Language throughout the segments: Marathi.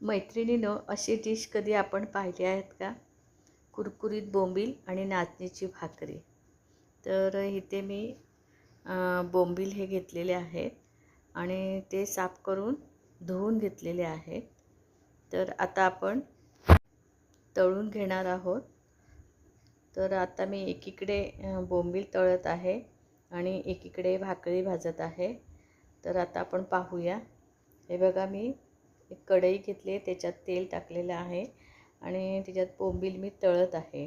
मैत्रिणीनं अशी डिश कधी आपण पाहिली आहेत का? कुरकुरीत बोंबील आणि नाचणीची भाकरी. तर इथे मी बोंबील हे घेतलेले आहेत आणि ते साफ करून धुवून घेतलेले आहेत. तर आता आपण तळून घेणार आहोत. तर आता मी एकीकडे बोंबील तळत आहे आणि एकीकडे भाकरी भाजत आहे. तर आता आपण पाहूया. हे बघा मी एक कढई घेतली आहे त्याच्यात तेल टाकलेलं आहे आणि त्याच्यात बोंबील मी तळत आहे.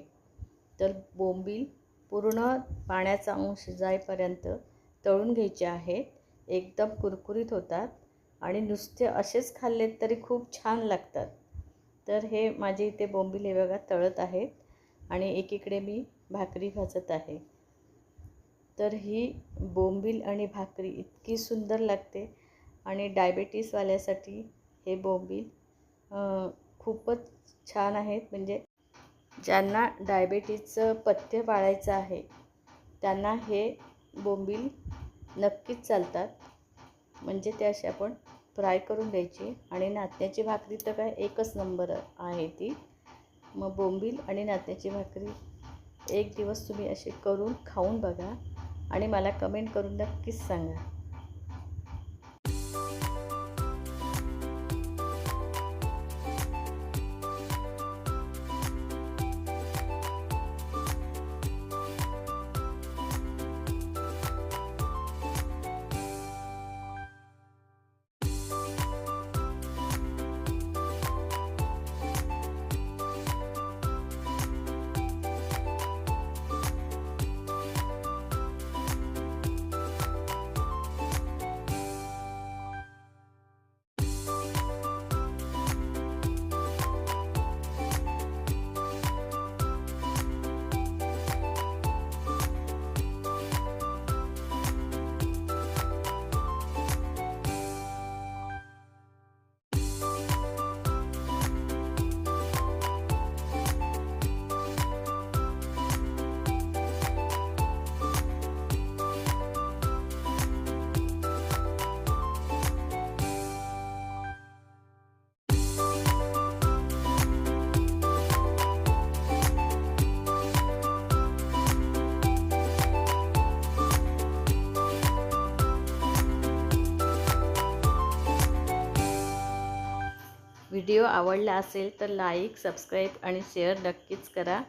तर बोंबील पूर्ण पाण्याचा अंश जाईपर्यंत तळून घ्यायचे आहेत. एकदम कुरकुरीत होतात आणि नुसते असेच खाल्ले तरी खूप छान लागतात. तर हे माझे इथे बोंबील हे बघा तळत आहेत आणि एकीकडे मी भाकरी भाजत आहे. तर ही बोंबील आणि भाकरी इतकी सुंदर लागते. आणि डायबेटीसवाल्यासाठी हे बोंबील खूपच छान आहेत. म्हणजे ज्यांना डायबेटीजचं पथ्य पाळायचं आहे त्यांना हे बोंबील नक्कीच चालतात. म्हणजे ते असे आपण फ्राय करून द्यायची आणि नाचण्याची भाकरी तर काय एकच नंबर आहे ती. मग बोंबील आणि नाचण्याची भाकरी एक दिवस तुम्ही असे करून खाऊन बघा. आणि मला कमेंट करून नक्कीच सांगा. व्हिडिओ आवडला असेल तर लाईक सबस्क्राईब आणि शेअर नक्कीच करा.